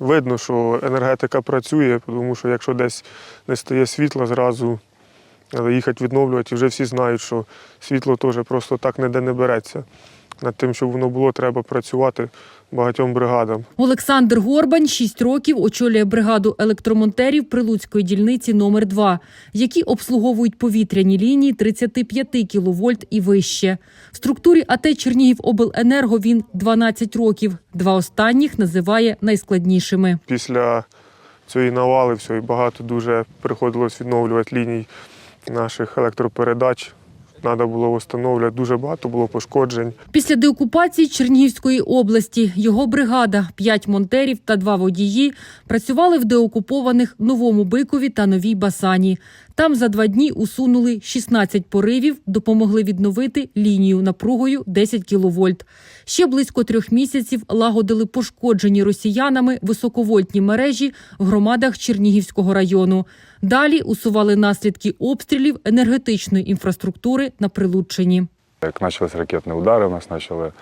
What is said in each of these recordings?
видно, що енергетика працює, тому що якщо десь не стає світла, зразу їхати відновлювати. І вже всі знають, що світло теж просто так ніде не береться. Над тим, щоб воно було, треба працювати багатьом бригадам. Олександр Горбань 6 років очолює бригаду електромонтерів Прилуцької дільниці номер 2 які обслуговують повітряні лінії 35 кВт і вище. В структурі АТ Чернігівобленерго він 12 років. Два останніх називає найскладнішими. Після цієї навали всього багато дуже приходилось відновлювати ліній наших електропередач. Треба було встановлювати, дуже багато було пошкоджень. Після деокупації Чернігівської області його бригада, п'ять монтерів та два водії працювали в деокупованих Новому Бикові та Новій Басані. Там за два дні усунули 16 поривів, допомогли відновити лінію напругою 10 кВт. Ще близько трьох місяців лагодили пошкоджені росіянами високовольтні мережі в громадах Чернігівського району. Далі усували наслідки обстрілів енергетичної інфраструктури на Прилуччині. Як почалися ракетні удари, у нас почали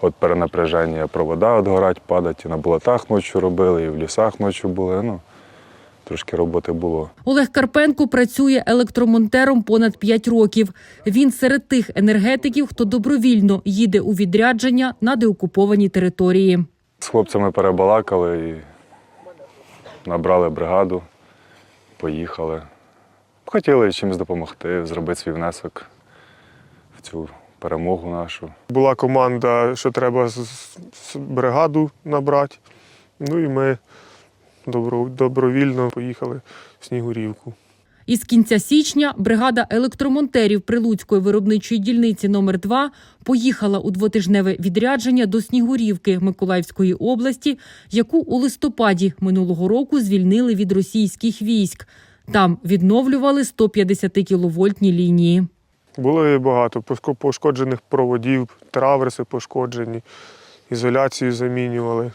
от перенапряження провода от горать, падати. І на болотах ночі робили, і в лісах ночі були. Ну, трошки роботи було. Олег Карпенко працює електромонтером понад 5 років. Він серед тих енергетиків, хто добровільно їде у відрядження на деокуповані території. З хлопцями перебалакали і набрали бригаду, поїхали. Хотіли чимось допомогти, зробити свій внесок в цю перемогу нашу. Була команда, що треба з- з- бригаду набрати. Ну і ми добровільно поїхали в Снігурівку. Із кінця січня бригада електромонтерів Прилуцької виробничої дільниці номер 2 поїхала у двотижневе відрядження до Снігурівки Миколаївської області, яку у листопаді минулого року звільнили від російських військ. Там відновлювали 150 кіловольтні лінії. Було багато пошкоджених проводів, траверси пошкоджені, ізоляцію замінювали,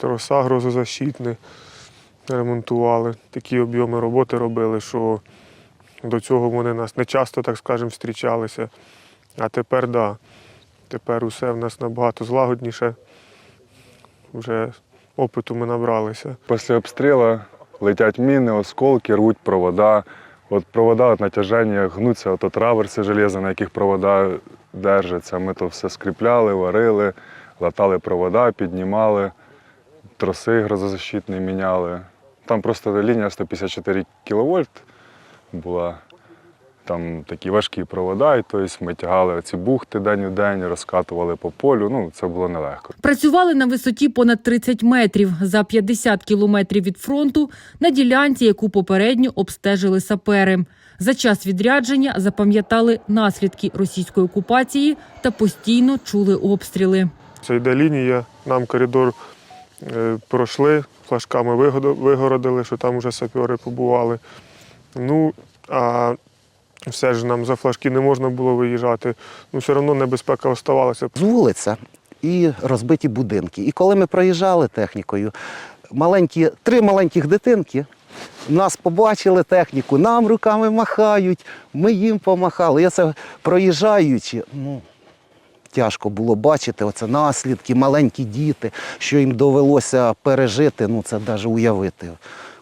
троса грозозащитні ремонтували. Такі об'єми роботи робили, що до цього вони нас не часто, так скажемо, зустрічалися. А тепер так. Да, тепер усе в нас набагато злагодніше. Вже опиту ми набралися. Після обстрілу летять міни, осколки, рвуть провода. От провода от натяження гнуться, от траверси железа, на яких провода держаться. Ми то все скріпляли, варили, латали провода, піднімали, троси грозозащитні міняли. Там просто лінія 154 кВт була. Там такі важкі провода, і тобто ми тягали ці бухти день у день, розкатували по полю. Ну, це було нелегко. Працювали на висоті понад 30 метрів за 50 кілометрів від фронту на ділянці, яку попередньо обстежили сапери. За час відрядження запам'ятали наслідки російської окупації та постійно чули обстріли. Це йде лінія, нам коридор пройшли, флажками вигородили, що там вже сапери побували. Ну, а все ж нам за флажки не можна було виїжджати. Ну, все одно небезпека оставалася. вулиця і розбиті будинки. І коли ми проїжджали технікою, маленькі, три маленьких дитинки нас побачили техніку, нам руками махають, ми їм помахали. Я це проїжджаючи, ну, тяжко було бачити оце наслідки, маленькі діти, що їм довелося пережити, ну це навіть уявити,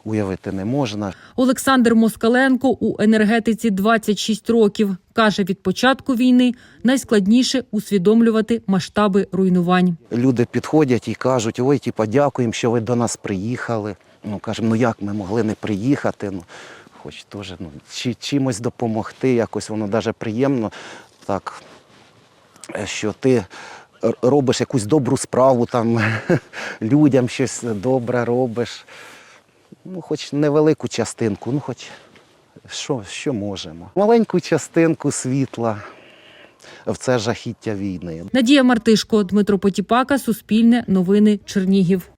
уявити не можна. Олександр Москаленко у енергетиці 26 років. Каже, від початку війни найскладніше усвідомлювати масштаби руйнувань. Люди підходять і кажуть, ой, типа, дякуємо, що ви до нас приїхали. Ну, кажемо, ну як ми могли не приїхати? Ну, хоч теж ну, чи, чимось допомогти, якось воно навіть приємно, так, що ти робиш якусь добру справу, там, людям щось добре робиш. Ну, хоч невелику частинку, ну хоч що, що можемо. Маленьку частинку світла в це жахіття війни. Надія Мартишко, Дмитро Потіпака, Суспільне, Новини, Чернігів.